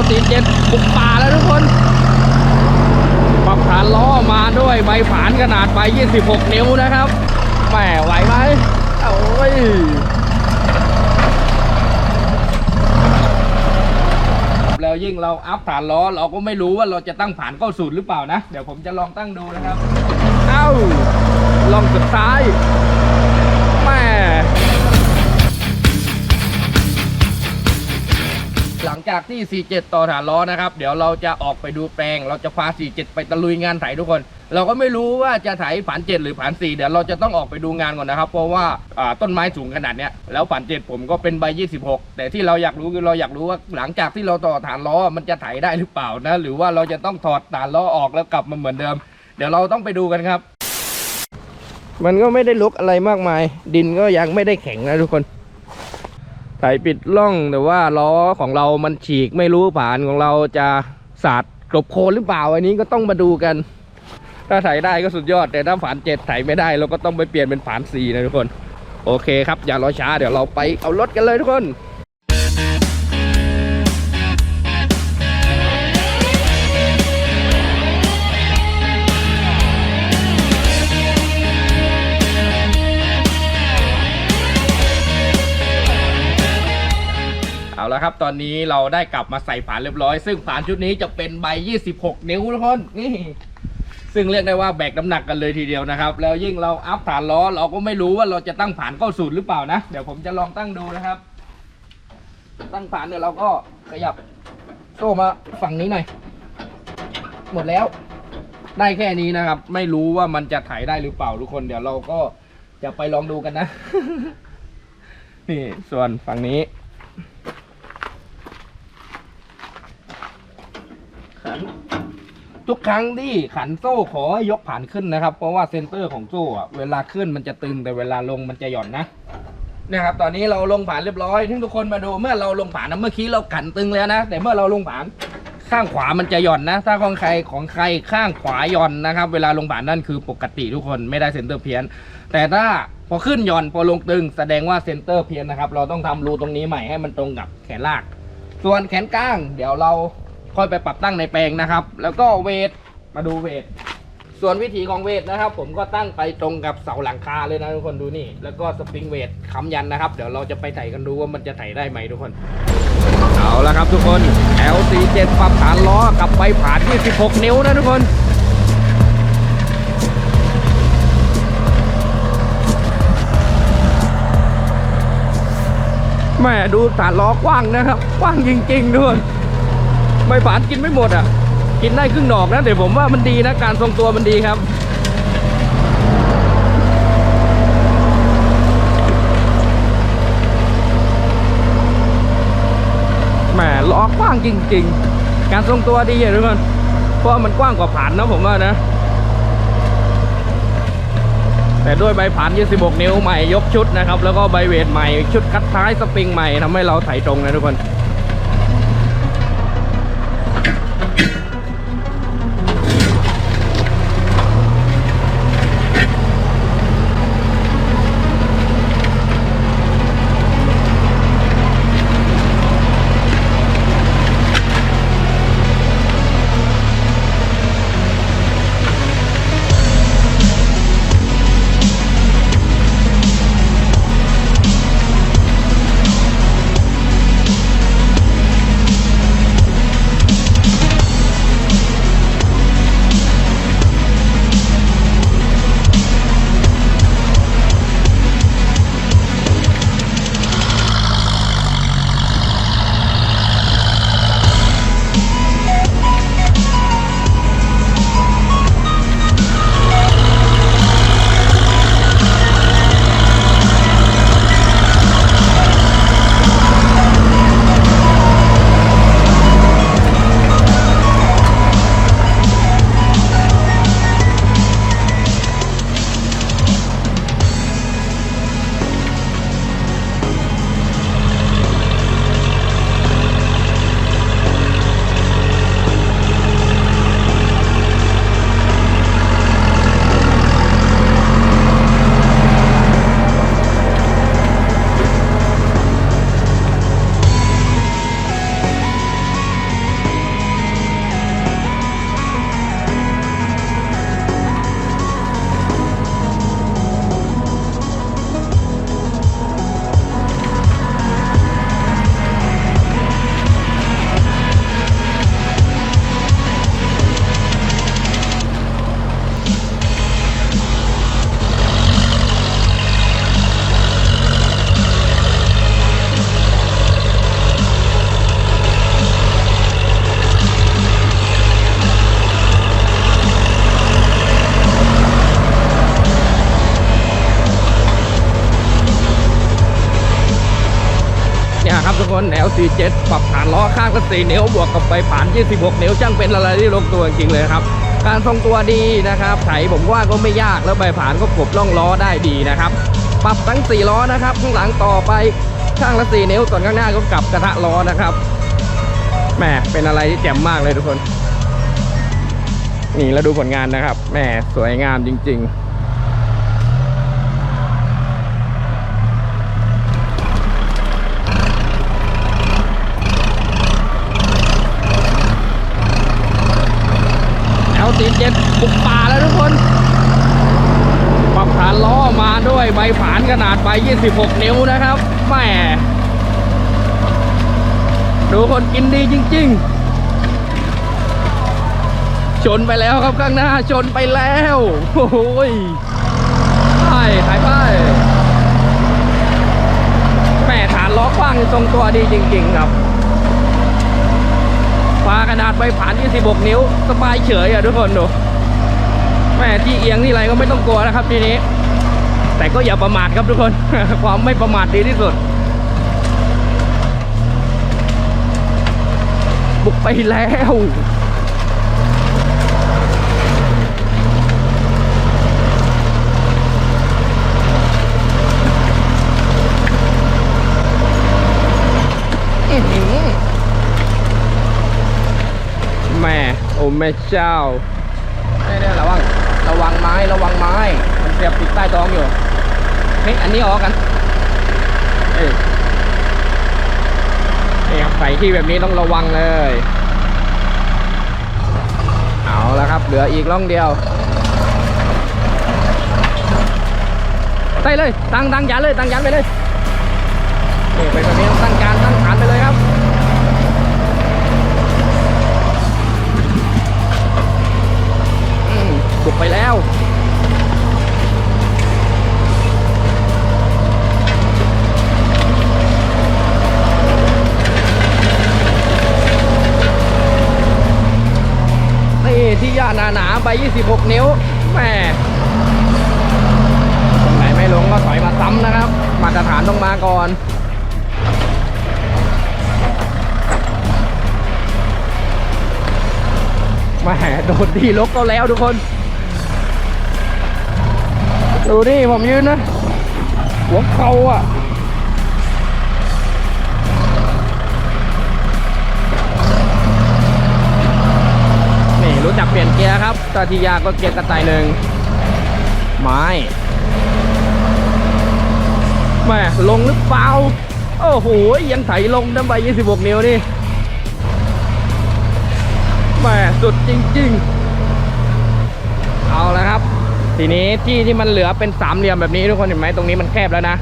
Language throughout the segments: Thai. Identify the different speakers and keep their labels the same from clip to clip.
Speaker 1: L47 บุกป่าแล้วทุกคนปรับฐานล้อมาด้วยใบผานขนาดใบ 26 นิ้วนะครับแหมไหวไหมโอ้ยแล้วยิ่งเราอัพฐานล้อเราก็ไม่รู้ว่าเราจะตั้งผ่านเข้าศูนย์หรือเปล่านะ เดี๋ยวผมจะลองตั้งดูนะครับ เอ้าลองสุดท้ายแม่ จากที่ 47 ต่อฐานล้อนะครับ เดี๋ยวเราจะออกไปดูแปลง เราจะพา 47 ไปตะลุยงานไถทุกคน เราก็ไม่รู้ว่าจะไถผ่าน7หรือผ่าน4เดี๋ยวเราจะต้องออกไปดูงานก่อนนะครับ เพราะว่าอ่าต้นไม้สูงขนาดเนี้ยแล้วผ่าน7ผมก็เป็นใบ 26 แต่ที่เราอยากรู้คือเราอยากรู้ว่าหลังจากที่เราต่อฐานล้อมันจะไถได้หรือเปล่านะ หรือว่าเราจะต้องถอดฐานล้อออกแล้วกลับมาเหมือนเดิม เดี๋ยวเราต้องไปดูกันครับ มันก็ไม่ได้ลุกอะไรมากมาย ดินก็ยังไม่ได้แข็งนะทุกคน ใส่ปิดล่องแต่ว่าล้อของเรามันฉีกไม่รู้ผ่านของเราจะสาดกลบโคลนหรือเปล่าอันนี้ก็ต้องมาดูกัน ถ้าใส่ได้ก็สุดยอดแต่ถ้าผ่านเจ็ดใส่ไม่ได้ เราก็ต้องไปเปลี่ยนเป็นผ่านสี่นะทุกคน โอเคครับอย่ารอช้าเดี๋ยวเราไปเอารถกันเลยทุกคน เอาละครับ ตอนนี้เราได้กลับมาใส่ผานเรียบร้อย ซึ่งผานชุดนี้จะเป็นใบ 26 นิ้วทุกคนนี่ซึ่งเรียกได้ว่าแบกน้ำหนักกันเลยทีเดียวนะครับ แล้วยิ่งเราอัพฐานล้อเราก็ไม่รู้ว่าเราจะตั้งผานเข้าศูนย์หรือเปล่านะ เดี๋ยวผมจะลองตั้งดูนะครับ ตั้งผานเดี๋ยวเราก็ขยับโซ่มาฝั่งนี้หน่อย หมดแล้ว ได้แค่นี้นะครับ ไม่รู้ว่ามันจะถ่ายได้หรือเปล่าทุกคน เดี๋ยวเราก็จะไปลองดูกันนะ นี่ส่วนฝั่งนี้ กครั้งที่ขันโซ่ขอให้ยกผ่านขึ้นนะครับ เพราะว่าเซนเตอร์ของโซ่อะเวลาขึ้นมันจะตึงแต่เวลาลงมันจะหย่อนนะนี่ยครับตอนนี้เราลงผ่านเรียบร้อยทุกคนมาดูเมื่อเราลงผ่านนะเมื่อกี้เราขันตึงแล้วนะ แต่เมื่อเราลงผ่านข้างขวามันจะหย่อนนะ ถ้าของใครของใครข้างขวาหย่อนนะครับ เวลาลงผ่านนั่นคือปกติทุกคนไม่ได้เซนเตอร์เพี้ยน แต่ถ้าพอขึ้นหย่อนพอลงตึง แสดงว่าเซนเตอร์เพี้ยนนะครับ เราต้องทำรูตรงนี้ใหม่ให้มันตรงกับแขนลาก ส่วนแขนก้าง เดี๋ยวเรา ค่อยไปปรับตั้งในแปลงนะครับ แล้วก็เวทมาดูเวทส่วนวิธีของเวทนะครับ ผมก็ตั้งไปตรงกับเสาหลังคาเลยนะทุกคนดูนี่ แล้วก็สปริงเวทค้ำยันนะครับ เดี๋ยวเราจะไปไถกันดูว่ามันจะไถได้ไหมทุกคน เอาละครับทุกคน L47 ปรับฐานล้อกับไปผ่านที่ 16 นิ้วนะทุกคนแม่ดูฐานล้อกว้างนะครับ กว้างจริงๆด้วย ไม่ฝานกินไม่หมดอะ กินได้ครึ่งดอกนะแต่ผมว่ามันดีนะการทรงตัวมันดีครับแหมล้อกว้างจริง ๆ การทรงตัวดีอะทุกคนเพราะมันกว้างกว่าผานนะผมว่านะแต่ด้วยใบผ่าน26 นิ้วใหม่ยกชุดนะครับ แล้วก็ใบเวทใหม่ชุดคัดท้ายสปริงใหม่ทำให้เราไถตรงนะทุกคน น L47 ปรับฐานล้อข้างก็4นิ้วบวกกับใบผ่าน 26 นิ้วช่างเป็นอะไรที่ลงตัวจริงๆเลยครับ การทรงตัวดีนะครับไถผมว่าก็ไม่ยากแล้วใบผ่านก็กบล่องล้อได้ดีนะครับ ปรับทั้ง 4 ล้อนะครับ ข้างหลังต่อไปข้างละ 4 นิ้วส่วนข้างหน้าก็กลับกระทะล้อนะครับแหมเป็นอะไรที่แจ่มมากเลยทุกคน นี่แล้วดูผลงานนะครับแหมสวยงามจริง ๆ L47 บุกป่าแล้วทุกคน ปรับฐานล้อมาด้วยใบผาน ขนาดใบ26 นิ้วนะครับแหมดูคนกินดีจริง ๆ ชนไปแล้วครับข้างหน้าชนไปแล้ว โอ้โหยไปถ่ายไปแม่ฐานล้อกว้างทรงตัวดีจริง ๆ ครับปลาขนาดใบผ่าน 26 นิ้ว สบายเฉยอะทุกคนดูแม่ที่เอียงที่ไรก็ไม่ต้องกลัวนะครับทีนี้ แต่ก็อย่าประมาทครับทุกคน ความไม่ประมาทดีที่สุด บุกไปแล้วแม่โอ้แม่เจ้าเนี่ยๆระวัง ระวังไม้ ระวังไม้ มันเสียบติดใต้ท้องอยู่ เฮ้ยอันนี้ออกกันเอ้ยนี่ครับใส่ที่แบบนี้ต้องระวังเลย เอาละครับ เหลืออีกล่องเดียวใส่เลยตั้งตั้งยานเลยตั้งยานไปเลยนี่ไปแบบนี้ต้องตั้งการตั้งฐานไปเลยครับอืมบุกไปแล้ว หนาใบ 26 นิ้วแม่ตรงไหนไม่ลงก็ถอยมาซ้ำนะครับ มาตรฐานต้องมาก่อนแหม่โดนดีลกก็แล้วทุกคน ดูดิผมยืนนะหัวเข่าอะ รู้จักเปลี่ยนเกียร์ครับตาทียาก็เกียร์กระต่ายหนึ่งไม้แม่ลงหรือเปล่า โอ้โห ยังไถลงน้ำใบ 26 นิ้วนี่แหม่สุดจริง ๆ เอาและครับ ทีนี้ที่ที่มันเหลือเป็นสามเหลี่ยมแบบนี้ทุกคนเห็นไหมตรงนี้มันแคบแล้วนะ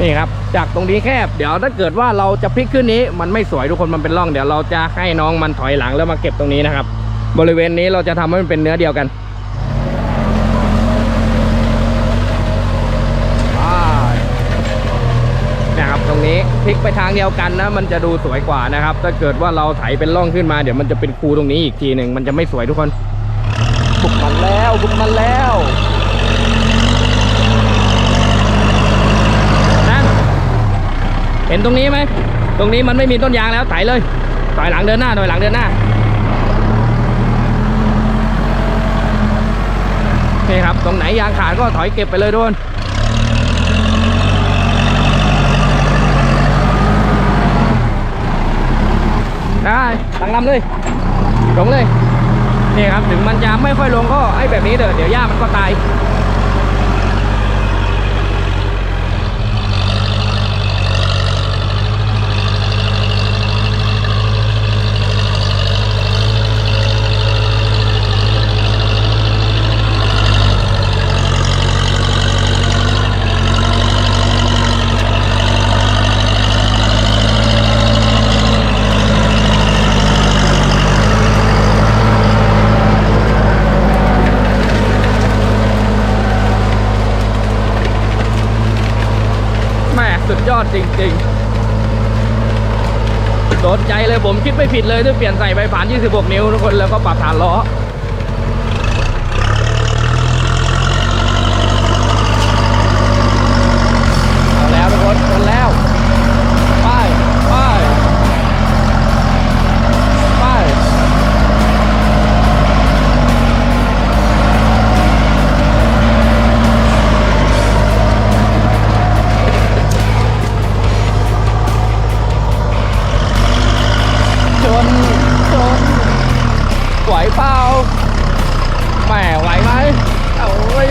Speaker 1: นี่ครับ จากตรงนี้แคบ เดี๋ยวถ้าเกิดว่าเราจะพลิกขึ้นนี้ มันไม่สวยทุกคนมันเป็นร่อง เดี๋ยวเราจะให้น้องมันถอยหลังแล้วมาเก็บตรงนี้นะครับ บริเวณนี้เราจะทำให้มันเป็นเนื้อเดียวกันนะครับตรงนี้พลิกไปทางเดียวกันนะ มันจะดูสวยกว่านะครับ ถ้าเกิดว่าเราไถเป็นร่องขึ้นมาเดี๋ยวมันจะเป็นคูตรงนี้อีกทีหนึ่งมันจะไม่สวยทุกคนบุกมันแล้วบุกมันแล้วนะ เห็นตรงนี้ไหม ตรงนี้มันไม่มีต้นยางแล้วไถเลยถอยหลังเดินหน้าถอยหลังเดินหน้า นี่ครับ ตรงไหนยางขาดก็ถอยเก็บไปเลยทุกคนได้ตั้งลำเลยลงเลย นี่ครับ ถึงมันจะไม่ค่อยลงก็ไอ้แบบนี้เถอะเดี๋ยวหญ้ามันก็ตาย จริงๆโดนใจเลยผมคิดไม่ผิดเลยที่เปลี่ยนใส่ใบผ่าน 26 นิ้วทุกคนแล้วก็ปรับฐานล้อ เปล่าแหมไหวไหมโอ้ย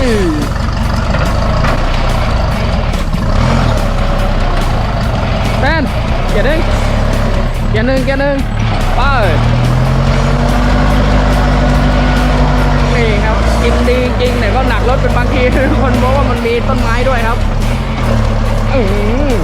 Speaker 1: แมนเกียร์หนึ่งเกียร์หนึ่งเกียร์หนึ่งไปนี่ครับกินดีจริงแต่ก็หนักรถเป็นบางทีคนเพราะว่ามันมีต้นไม้ด้วยครับ อือ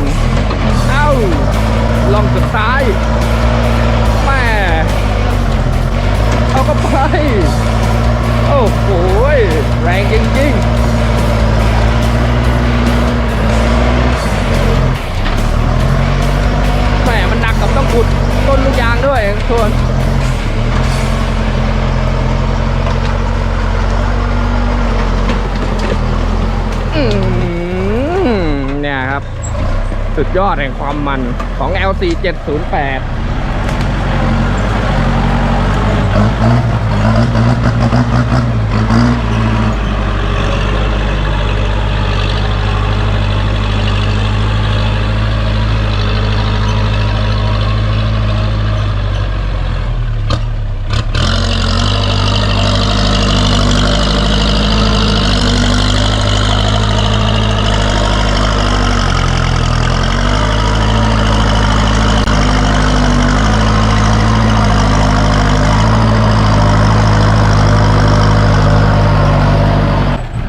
Speaker 1: เนี่ยครับ สุดยอดแห่งความมันของ LC 708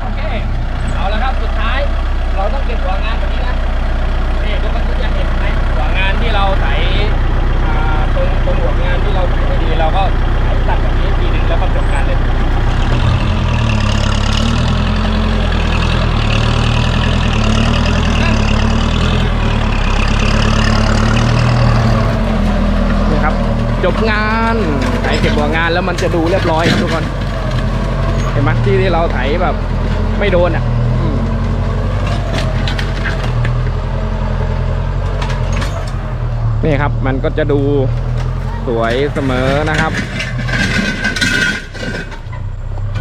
Speaker 1: โอเค เอาละครับสุดท้าย เราต้องเก็บหัวงานแบบนี้นะนี่ทุกคนจะเห็นไหมหัวงานที่เราใส่อ่าตรงตรงหัวงานที่เราใส่ไม่ดีเราก็ไถตัดแบบนี้ทีหนึงแล้วก็จบงานเลยนี่ครับ จบงานไถเก็บหัวงาน แล้วมันจะดูเรียบร้อยครับทุกคน เห็นไหมที่ที่เราไถแบบ ไม่โดนอะนี่ครับมันก็จะดูสวยเสมอนะครับ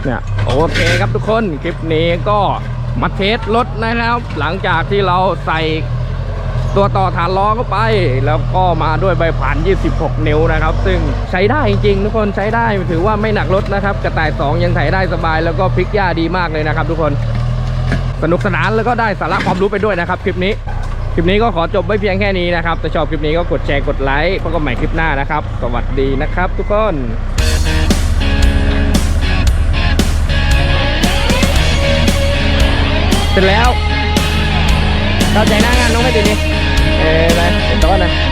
Speaker 1: เนี่ยโอเคครับทุกคน คลิปนี้ก็มาเทสรถนะครับ หลังจากที่เราใส่ ตัวต่อฐานล้อเข้าไป แล้วก็มาด้วยใบผ่าน 26 นิ้วนะครับ ซึ่งใช้ได้จริงๆทุกคนใช้ได้ถือว่าไม่หนักรถนะครับ กระต่าย 2 ยังไถได้สบาย แล้วก็พลิกย่าดีมากเลยนะครับ ทุกคนสนุกสนานแล้วก็ได้สาระความรู้ไปด้วยนะครับ คลิปนี้คลิปนี้ก็ขอจบไว้เพียงแค่นี้นะครับถ้าชอบคลิปนี้ก็กดแชร์กดไลค์พบกันใหม่คลิปหน้านะครับ สวัสดีนะครับ ทุกคนเสร็จแล้วเข้าใจหน้างานน้องไม่ติดนี่ เอ้ยไปเดี๋ยวต้อนนะ